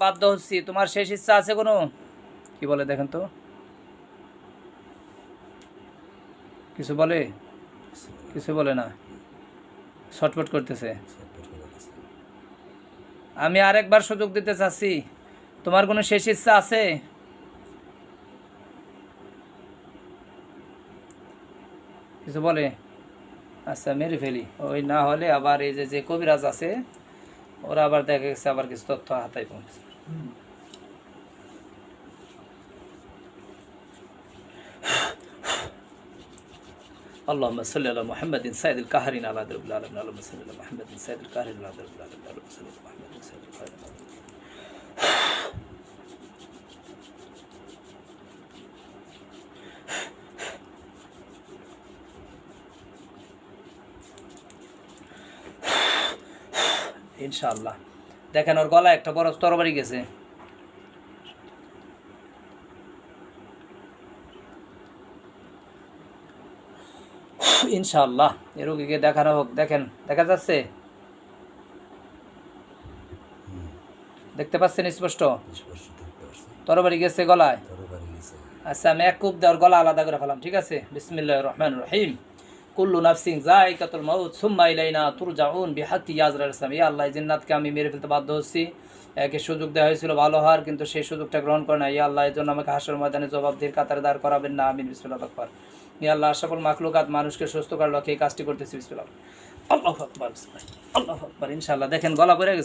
বাধ্য হচ্ছি। তোমার শেষ ইচ্ছা আছে কোনো? কি বলে দেখেন তো। কিছু বলে? কিছু বলে না। ছটফট করতেছে। আমি আরেকবার সুযোগ দিতে চাচ্ছি। তোমার কোনো শেষ ইচ্ছা আছে? কিছু বলে? আচ্ছা মেরে ফেলি। ওই না হলে আবার এই যে যে কবিরাজ আছে ওরা আবার দেখা গেছে আবার কিছু তথ্য হাতায় পৌঁছে اللهم صل على محمد سيد القاهرين على درب العالمين اللهم صل على محمد سيد القاهرين على درب العالمين اللهم صل على محمد سيد القاهرين على درب العالمين ইনশাআল্লাহ। দেখেন ওর গলায় একটা বড় তরবারি গেছে। ইনশাআল্লাহ এ রোগীকে দেখানো হোক। দেখেন দেখা যাচ্ছে? দেখতে পাচ্ছেন স্পষ্ট? তরবারি গেছে গলায়? আচ্ছা আমি এক কূপ দেওয়ার গলা আলাদা করে ফেলাম ঠিক আছে? বিসমিল্লাহ রহমান রহিম। কুল্লু নাফসিং জায়কাতুল মাউত সুম্মা ইলাইনা তুরজাউন বিহাক্কি ইয়াজরা ইসলাম। ইয়া আল্লাহ জিন্নাতকে আমি মেরে ফেলতে বাধ্য হচ্ছি। একে সুযোগ দেওয়া হয়েছিল ভালো হওয়ার, কিন্তু সেই সুযোগটা গ্রহণ করে না ইয়া আল্লাহ, এই জন্য আমাকে হাসর ময়দানে জবাব জবাবদিহির কাতারে দাঁড় করাবেন না। আমিন, বিসমিল্লাহ, আকবার। ইয়া আল্লাহ, সকল মাখলুকাত মানুষকে সুস্থ করার লক্ষ্যে এই কাজটি করতেছি, বিসমিল্লাহ। আল্লাহ আকবার। আল্লাহ আকবার, ইনশাআল্লাহ। দেখেন, গলা পড়ে গেছে।